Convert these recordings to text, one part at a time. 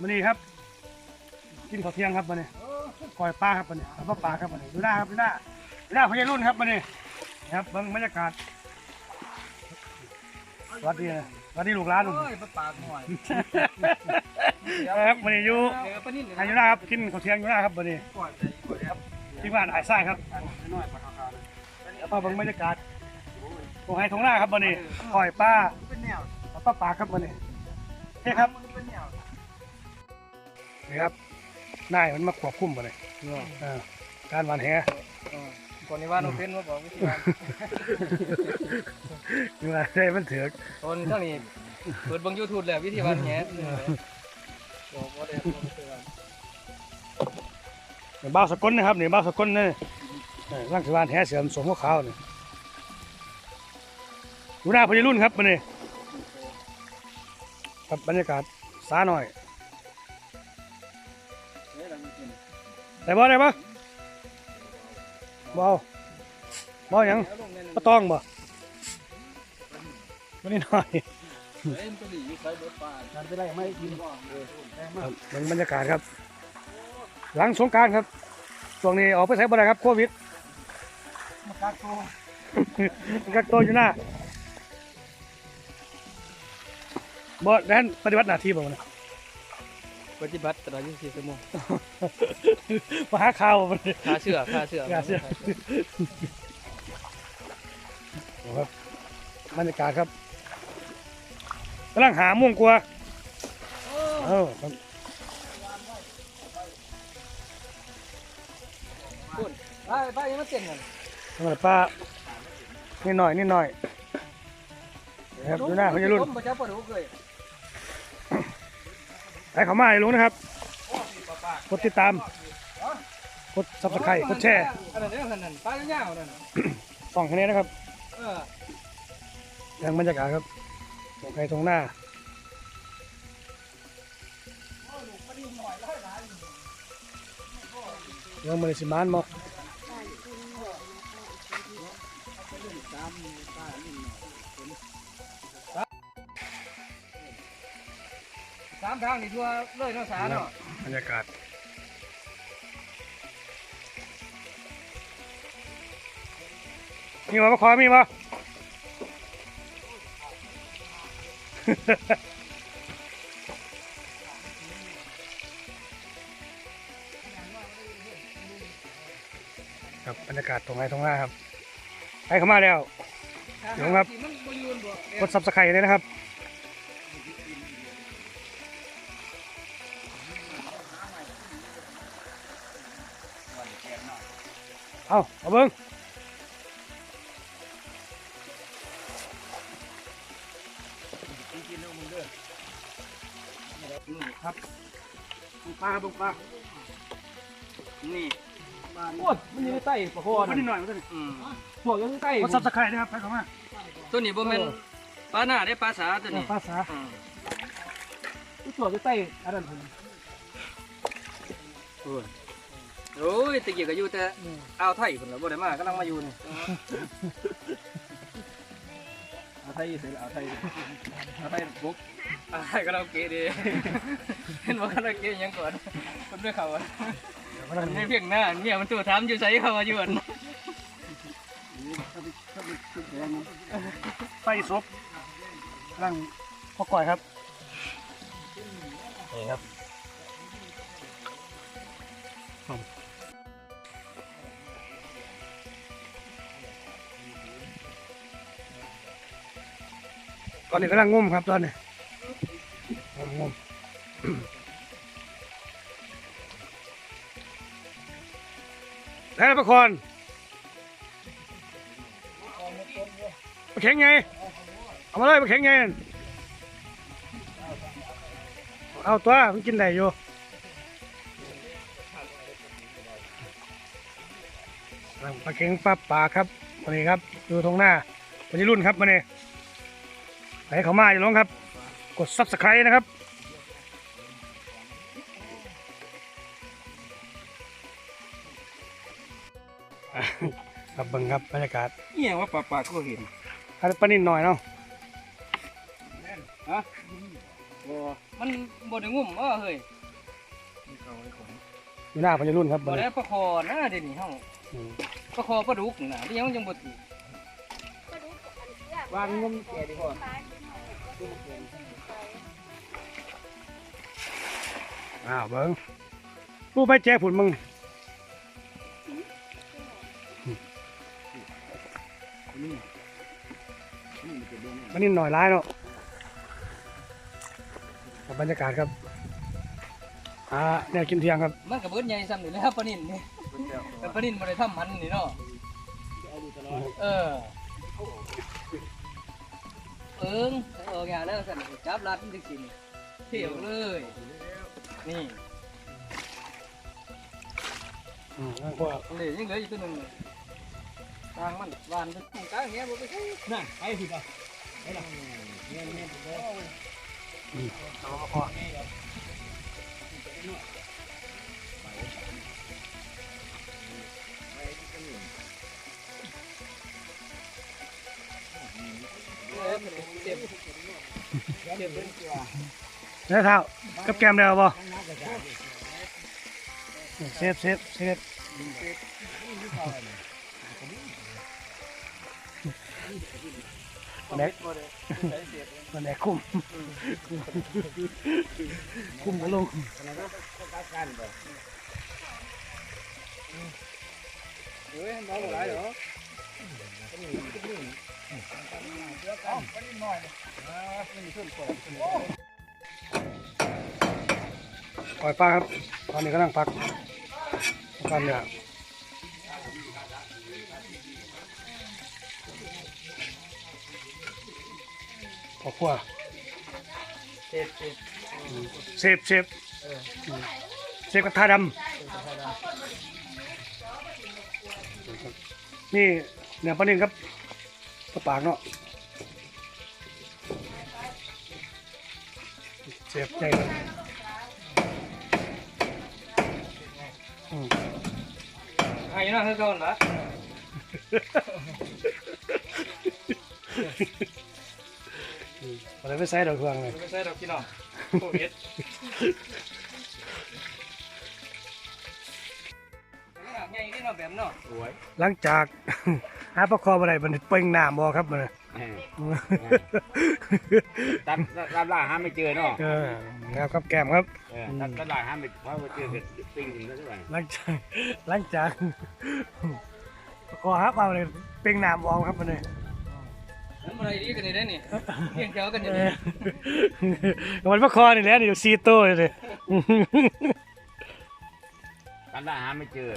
วันนี้ครับ กินข้าวเที่ยงครับวันนี้กอยปลาครับวันนี้ปลาปลาครับวันนี้ดูหน้าครับดูหน้าดูหน้าพญารุ่นครับวันนี้นะครับเบิ่งบรรยากาศสวัสดีนะสวัสดีลูกหลานลุงโอ้ยปลาปากหน่อยครับวันนี้อยู่เดี๋ยวปลานิ่มอายุหน้าครับกินข้าวเที่ยงอยู่หน้าครับวันนี้ก่อนใจก่อนครับที่บ้านไอ้ไส้ครับน้อยปลาขาวแล้วก็เบิ่งบรรยากาศตรงไฮทงหน้าครับวันนี้กอยปลาเป็นแนวปลาปลาครับวันนี้นี่ครับเป็ นแนวนี่ครับนายมันมาควบคุมวันนี้เออการหวานแหก่อนนี้ว่าน้องเป็นว่าบอกวิธีการนี่ว่าได้มันเถือกตอนทั้งนี้เปิดเบังยูทูบแล้ววิธีการแหน่บอกว่าได้บ้าวสกลนะครับนี่บ้าวสกลนี่เออร่างสวานแหเสือมสมหัวขาวนี่ดูหน้าพญรุ่นครับวันนี้ครับบรรยากาศสาหน่อย ได้บ่ได้บ่บ่เอาบ่หยังปะตองบ่วันนี้หน่อยเอ็นตัวนี้อยเบิดปลาการไปไล่ไม่กินว่างเลยครับเป็นบรรยากาศครับ หลังสงการครับช่วงนี้ออกไปใช้บ่ได้ครับโควิดมากักตัวกักตัวอยู่หน้าบ่แดนปฏิบัติหน้าที่บ่นะ ปฏิบัติตลอด24ชั่วโมงมาหาข่าวบ่เนี่ยค่าเชื่อค่าเชื่อค่าเชื่อครับบรรยากาศครับกำลังหาม่วงกลัวเออครับไปไปยังมาเต้นกันสำหรับป้านิดหน่อยนิดหน่อยนะครับดูหน้าพญรุ่น ให้เขามาให้รู้นะครับ กดติดตาม กดซับสไครต์กดแชร์อันนั้นอันนั้นปลายาวๆนั่นน่ะส่องคะแนนนะครับเออยังบรรยากาศครับตรงใครตรงหน้ายังมันสิมานมอามทางนี่ทั่วเลยเนาะสาเนาะบรรยากาศมีบ่มาขอมีบ่ครับบรรยากาศตรงไหนตรงหน้าครับไปเข้ามาแล้ว เดี๋ยวครับมันบ่ยืนบ่กดซับสไครต์เลยนะครับ เอาเอาเบิ้งครับปลาครับปลานี่โอ้ยมันอยู่ในใต้ปะโคคนนิดหน่อยมันก็อืมพวกอยู่ในใต้กดซับสไครต์นะครับไปเข้ามาตัวนี้บ่แม่นปลาหน้าได้ปลาสาตัวนี้ภาษาอืมพวกอยู่ใต้อันนั้นผม โอ้ยโอ้ยตะกี้ก็อยู่แต่อ่าวไทยพุ่นล่ะบ่ได้มากำลังมาอยู่นี่อ่าวไทยเสร็จแล้วอ่าวไทยอ่าวไทยบุกอ่าวไทยก็เราเกะดีเห็นว่าเราเกะหยังก่อนคนด้วยเขาอะมันไม่เพียงหน้าเมียมันตัวถามอยู่ใส่เขามาอยู่อันไส้ซบร่างพ่อก่อยครับนี่ครับ อนนี้กำลังงมครับตอนนี้งมงมแล้วประคอนมาแข็งไง เอามาเลยมาแข็งไง เอาตัวมันกินได้อยู่ปลาเข็งปลาป่าครับวันนี้ครับ ดูตรงหน้าวันนี้รุ่นครับวันนี้ ไปเขามาอยู่ลงครับ กดซับสไครต์นะครับอะครับเบังครับบรรยากาศนี่ว่าปลาปลาก็เห็นอันนี้ปลานิดหน่อยเนาะฮะโอ้มันบ่ได้งุ่มบ่เฮ้ยอยู่หน้าพญรุ่นครับบ่บัดได้นี้ประคอนะเดี๋ยวนี้เฮาอืมประคอปลาดุกน่ะที่ยังยังบ่ถือวางงมแก่ดีกว่า อ้าวเบิ้งกูไปแจกผุนมึงมันนี่หน่อยร้ายเนาะบรรยากาศครับอ่าเนี่ยกินเที่ยงครับ มันก็เบิดใหญ่ซ้ำนี่แหล้วปลานิ่นนี่แต่ปนินบ่ได้ทำมันนี่เนาะเออเอิง อออย่างแล้วสั่นจับรัดมันจังซี่นี่เที่ยวเลย นี่อืมนั่นก็เหลือยังเหลืออยู่ตัวหนึงเลยกลางมันหวานเป็นกลางเงี้ยบ่ไปใช่นั่นไปสิป่ะอืมเอามาพอเอ เจ็บเป็นแล้วเท้ากับแกมเดียวบ่ เซฟเซฟเซฟมันแดกมันแดกคุ้มคุ้มกันลงเฮ้นเหรอปล่อยปลาครับ ตอนนี้กำลังพักกันเนี่ยพอครัวเจ็บเจ็บเซฟเซฟเซฟกระทะดำนี่เนี่ยประเด็นครับ กระปากเนาะเซฟใจเลยอืมไอ้น่าคือก่อนละอะไรไปใส่ดอกเครื่องเลยไม่ใช่ดอกพี่น้องโควิดใหญ่นี่เนาะแบบเนาะสวยหลังจาก หาปลาคออะไรมันเป่งหน้าบ่ครับมันน่ะตามตามล่าหาไม่เจอเนาะเออครับครับแก้มครับ เออตามตลาดหาไม่เพราะว่าเจอกันปิ้งถึงแล้วใช่ไหมหลังจากหลังจากก็ฮับเอาเลยเป็นน้ำออกครับมันเลยน้ำอะไรดีกันนี่ได้นี่เพียงเจ้ากันเอนี่อมันพระคอนี่แหละนี่อยู่ซีโต้เลยตามล่าหาไม่เจอ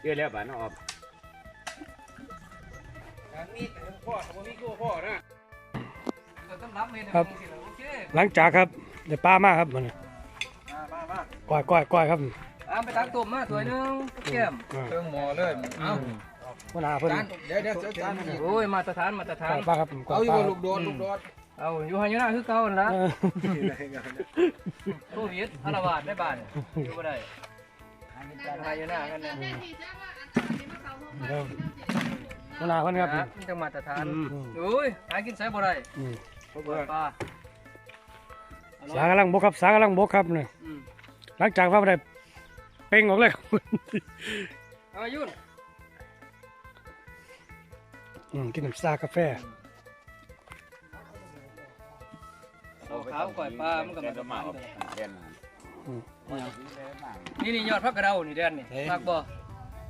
เจอแล้วป่ะน้องออฟมีพ่อสมมติมีกูพ่อนะต้องรับเมนโอเคหลังจากครับเดี๋ยวป้ามากครับมันน่ะมามามาก้อยก้อยก้อยครับเอาไปตักตุ่มมาถ้วยนึงแก้มเครื่องหมอเลยเอาวันหาเพิ่นจานเดี๋ยวเดี๋ยวเดี๋ยวจานนี่โอ้ยมาตรฐานมาตรฐาก้อนยป้าครับก้อเอายอยู่ป้าว่าลูกโดดลูกโดดเอาอยู่หันอยู่หน้าคือเก่าหั่นละเออโควิดอารวาสได้บ้านอยู่บ่ได้ อยู่หันอยู่หน้ากันนะเดี๋ยววันหาเพิ่นครับนะมันจะมาตรฐานอืมโอ้ยหากินใส่บ่ได้อืมปลาปลาสากำลังบกครับสากำลังบกครับเนี่ยอืมหลังจากว่าได้เป่งออกเลยครับเอายุ่นอืมกินน้ำซากาแฟเอาขาวก่อยปลามันก็มาตรฐานเลยเด่นอืม นี่นี่ยอดผักกระเดานี่แดนนี่ผักบ่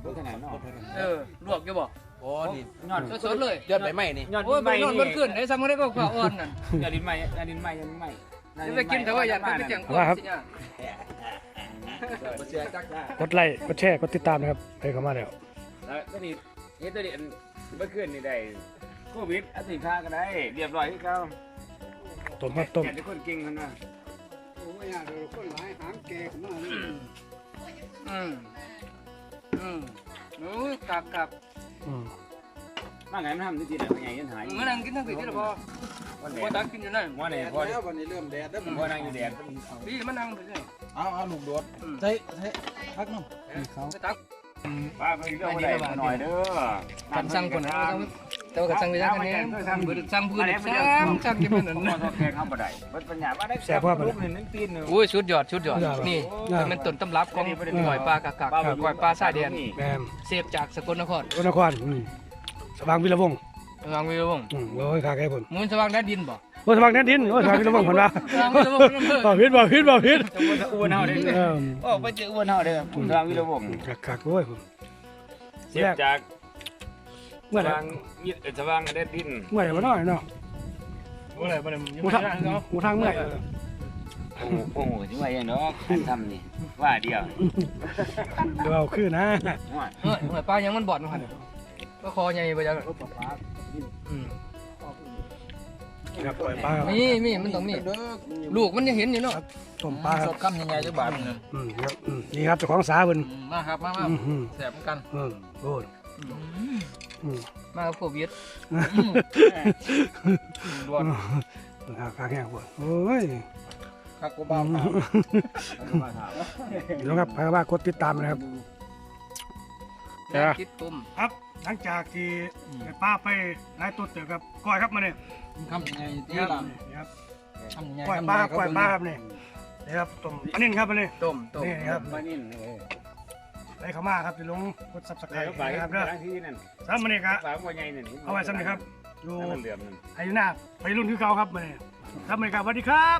ดูขนาดน้องเออลวกอยู่บ่โอ้นี่ยอดสดๆเลยยอดใบไม้นี่ยอดโอ้ยดินไปไม้นอนบนขึ้นได้ซ้ำก็ได้ก็ข้าวอ่อนนั่นยอดดินไม้ยอดดินไม้ยอดดินไม้จะไปกินแต่ว่าอยากไปเจียงก่อนสิเนี่ยบ่เสียจักได้กดไลค์กดแชร์กดติดตามนะครับไปเข้ามาแล้วแล้วตัวนี้เฮ็ดตัวนี้เมื่อคืนนี่ได้โควิดอาทิตย์ข้าก็ได้เรียบร้อยที่เขาต้มครับต้มแต่ทุกคนเก่งคนน่ะ โอ้ยเดี๋ยวคนหลายหางแก่ขึ้นมานี่อืมอืมโอ้ยกักกักอืมมาไงมันทำที่จีนอะเป็นไงยันหายมันนั่งกินทั้งคืนที่ละพอวันแดพอดตักกินอยู่นั่นวันแดแดดดพอแล้ววันนี้เริ่มแดดแล้วพอนั่งอยู่แดดพี่มันนั่งไปสิเอาเอาลูกโดดอืมใช่ใช่พักน้องไปตักป้าไปเรื่องอะไรหน่อยเด้อกันสั่งคนนะ แต่ว่าก็สั่งไปสั่งกันแน่บ่ได้สั่งพื้นสั่งสั่งที่มันนั่นพ่อนะทอดแกงเข้าบ่ได้เบิดปัญญาว่าได้แซ่บพ่อปะลูเนี่ยกนี่นึงตีนหนึงโอ้ยสุดยอดสุดยอดนี่มันต้นตำรับของหอยปลากะกักหอยปลาสายแดนแมมเสพจากสกลนครรถนครอืมสว่างวิรวงศ์วางวิววงศ์อืมโอ้ยขาแก่ผมมูลสว่างแดนดินบ่โอ้ยสว่างแน่นดินโอ้ยสว่างวิรวงศ์คนว่าสว่างวิรวงศ์เพิ่นบ่ผิดบ่ผิดบ่ผิดอ้วนเฮาเด้เออโอ้ไปเจออ้วนเฮาเด้ผมทางวิรวงศ์คักคักๆโอ้ยผมเสียบจาก เมื่อไหร่สว่างยิดสว่างแดนดินเมื่อไหร่มาหน่อยเนาะบ่ได้บ่ได้หมูทางหมูทางเมื่อยโอ้โหโอ้โหสิว่าอย่างดอกอันทำนี่ว่าเดียวเดี๋ยวเอาขึ้นนะว่าเฮ้ยหอยปลายังมันบอดมันหั่นก็คอใหญ่บ่จังอืมครับปล่อยปลาครับมีมีมันต้องมีลูกมันยังเห็นอยู่เนาะต้มปลาคสรับดคำใหญ่ๆจักบาทนึงอืมครับอืมนี่ครับเจ้าของสาเพิ่นมาครับมามาอืมอืมแซ่บเหมือนกันอืมโอ้ยอื มากับโควิดรวดขาขาแห้งปวดโอ้ยคักกูบ้าพี่น้องครับพาว่ากดติดตามนะครับคิดตุ้มครับหลังจากที่ป้าไปไล่ตัวเตือกับก้อยครับมาเนี่ยคำใหญ่ที่นี่ครับลำครับก้อยปลาก้อยปลาครับเนี่ยนี่ครับต้มอันนี้ครับอันนี้ต้มต้มนี่ครับมานี่เไลเข้ามาครับจะลงกดซับสไครต์นะครับก็ที่นั่นสามมันเองครับสามวันใหญ่นั่เอาไว้สำเร็จครับดูไอายุนาไปรุ่นคือเขาครับมันเองสามนเองครับสวัสดีครับ